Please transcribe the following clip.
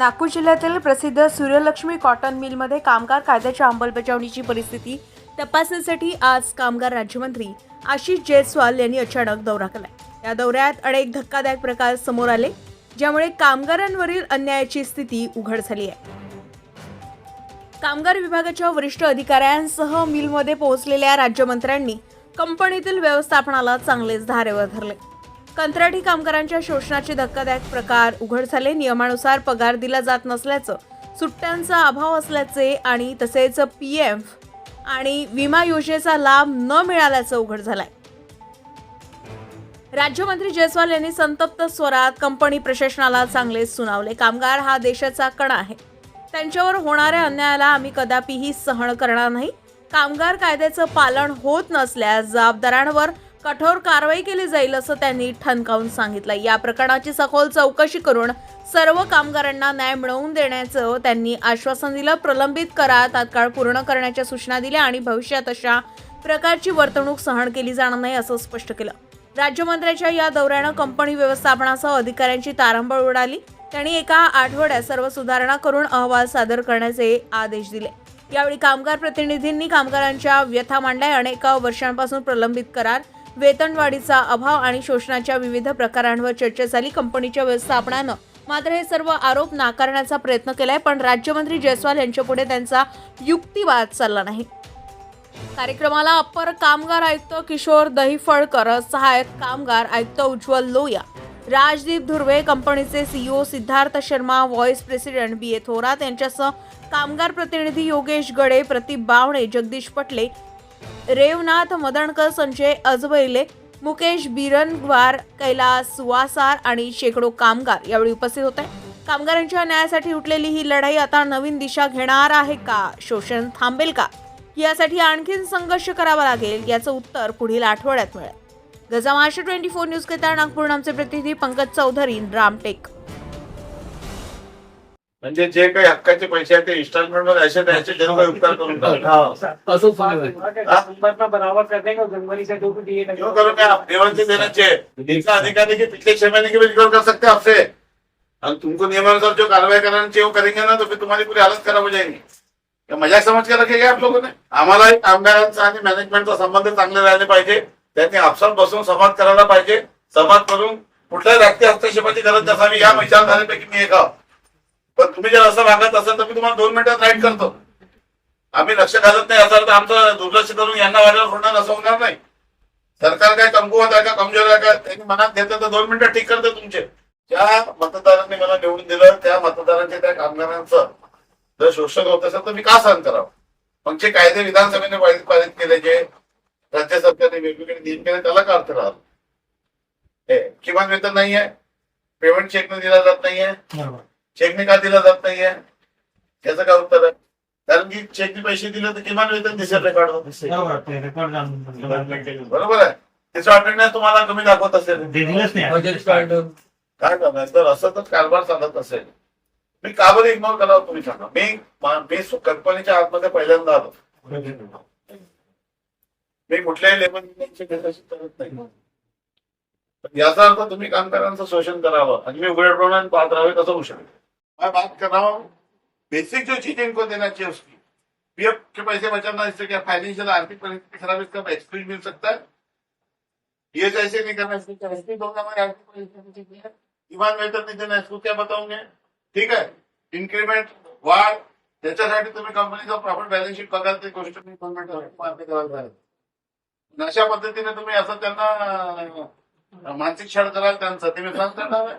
नागपूर जिल्ह्यातील प्रसिद्ध सूर्यलक्ष्मी कॉटन मिलमध्ये कामगार कायद्याच्या अंमलबजावणीची परिस्थिती तपासण्यासाठी आज कामगार राज्यमंत्री आशिष जयस्वाल यांनी अचानक दौरा केला या दौऱ्यात अनेक धक्कादायक प्रकार समोर आले ज्यामुळे कामगारांवरील अन्यायाची स्थिती उघड झाली आहे. कामगार विभागाच्या वरिष्ठ अधिकाऱ्यांसह मिलमध्ये पोहोचलेल्या राज्यमंत्र्यांनी कंपनीतील व्यवस्थापनाला चांगलेच धारेवर धरले. कंत्राटी कामगारांच्या शोषणाचे धक्कादायक प्रकार उघड झाले. नियमानुसार पगार दिला जात नसल्याचं सुट्ट्यांचा अभाव असल्याचे आणि तसेच पी एफ आणि विमा योजनेचा लाभ न मिळाल्याचं उघड झालंय. राज्यमंत्री जयस्वाल यांनी संतप्त स्वरात कंपनी प्रशासनाला चांगले सुनावले. कामगार हा देशाचा कणा आहे. त्यांच्यावर होणाऱ्या अन्यायाला आम्ही कदापिही सहन करणार नाही. कामगार कायद्याचं पालन होत नसल्यास जबाबदारांवर कठोर कारवाई केली जाईल असं त्यांनी ठणकावून सांगितलं. या प्रकरणाची सखोल चौकशी करून सर्व कामगारांना न्याय मिळवून देण्याचं त्यांनी आश्वासन दिलं. प्रलंबित करा तात्काळ पूर्ण करण्याच्या सूचना दिल्या आणि भविष्यात अशा प्रकारची वर्तणूक सहन केली जाणार नाही असं स्पष्ट केलं. राज्यमंत्र्याच्या या दौऱ्यानं कंपनी व्यवस्थापनासह अधिकाऱ्यांची तारंबळ उडाली. त्यांनी एका आठवड्यात सर्व सुधारणा करून अहवाल सादर करण्याचे आदेश दिले. यावेळी कामगार प्रतिनिधींनी कामगारांच्या व्यथा मांडल्या. अनेक वर्षांपासून प्रलंबित करार वेतनवाढीचा अभाव आणि शोषणाच्या विविध प्रकारांवर चर्चा झाली. कंपनीच्या व्यवस्थापनानं मात्र हे सर्व आरोप नाकारण्याचा प्रयत्न केलाय पण राज्यमंत्री जयस्वाल यांच्यापुढे त्यांचा युक्तिवाद चालला नाही. कार्यक्रमाला अप्पर कामगार आयुक्त किशोर दहिफळकर सहाय्यक कामगार आयुक्त उज्ज्वल लोया राजदीप धुर्वे कंपनीचे CEO Siddharth Sharma vice president B A Thorat यांच्यासह कामगार प्रतिनिधी योगेश गडे प्रतीप बावणे जगदीश पटले रेवनाथ मदणकर संजय अजबैले मुकेश बिरनवार कैलास सुवासार आणि शेकडो कामगार यावेळी उपस्थित होते. कामगारांच्या न्यायासाठी उठलेली ही लढाई आता नवीन दिशा घेणार आहे का? शोषण थांबेल का? यासाठी आणखीन संघर्ष करावा लागेल याचं उत्तर पुढील आठवड्यात मिळेल. गजा महाराष्ट्र ट्वेंटी फोर न्यूज करिता नागपूर आमचे प्रतिनिधी पंकज चौधरी रामटेक. म्हणजे जे काही हक्काचे पैसे आहेत ते इन्स्टॉलमेंटमध्ये असे त्याचे जनता उपकार करून असं बराबर का? जनवरी से जो भी चाहिए इनका अधिकारी के पिछले छह महीने के भी रिकॉर्ड कर सकते हैं आपसे और तुमको नियमानुसार जो कार्रवाई करानी चाहिए वो करेंगे ना तो फिर तुम्हारी पूरी हालत खराब हो जाएगी. क्या मजाक समझ के रखेगा आप लोगों ने? आम्हालाही कामगारांचा आणि मॅनेजमेंटचा संबंध चांगले राहिले पाहिजे. त्यांनी आपसात बसून संवाद करायला पाहिजे. संवाद करून कुठल्याही राजकीय हस्तक्षेपाची गरज नसावी. या विचारधारेपैकी मी एक आहो. तुम्ही जर असं वागत असाल तर मी तुम्हाला दोन मिनिटात राईट करतो. आम्ही लक्ष घालत नाही असाल तर आमचं दुर्लक्ष करून यांना वाढवून होणार असं होणार नाही. सरकार काय कमकुवत आहे का कमजोर आहे का त्यांनी मनात घेतलं तर दोन मिनिटं ठीक करते तुमचे. ज्या मतदारांनी मला निवडून दिलं त्या मतदारांच्या त्या कामगारांचं जर शोषण होत असेल तर मी का सहन करावं? मग जे कायदे विधानसभेने पारित केले जे राज्य सरकारने वेगवेगळे नियम केले त्याला का अर्थ राहतो हे किमान वेतन नाही आहे पेमेंट न दिला जात नाहीये. चेकने का दिला जात नाहीये? याचं काय उत्तर आहे? कारण की चेकने पैसे दिले तर किमान वेतन दिसेल रेकॉर्ड बरोबर आहे. त्याचं अटेंडन्स तुम्हाला कमी दाखवत असेल. काय करणार तर असं तर कारभार चालत असेल. मी का बरं इग्नोर करावं तुम्ही सांगा? मी मा- मी कंपनीच्या आतमध्ये पहिल्यांदा आलो. मी कुठल्याही लेबर करत नाही. याचा अर्थ तुम्ही कामगारांचं शोषण करावं आणि मी उघडपणे पाहत राहावे कसं होऊ शकेल मैं बात कर रहा हूँ। बेसिक जो चीजें इनको देना चाहिए उसकी। पीएफ के पैसे बचाना इससे क्या फाइनेंशियल आर्थिक परिस्थिति खराब इसका एक्सक्यूज मिल सकता है? ये जैसे नहीं करना इसको क्या ऐसे दोगे हमारी आर्थिक परिस्थिति ठीक वेतन नहीं देना इसको क्या बताऊंगे? ठीक आहे इन्क्रीमेंट वाढ त्याच्यासाठी तुम्ही कंपनीचा प्रॉफिट बॅलन्स शीट बघाल ते गोष्ट मी दोन आहे. अशा पद्धतीने तुम्ही असं त्यांना मानसिक छळ कराल त्यांचा ते विश्वास करणार आहे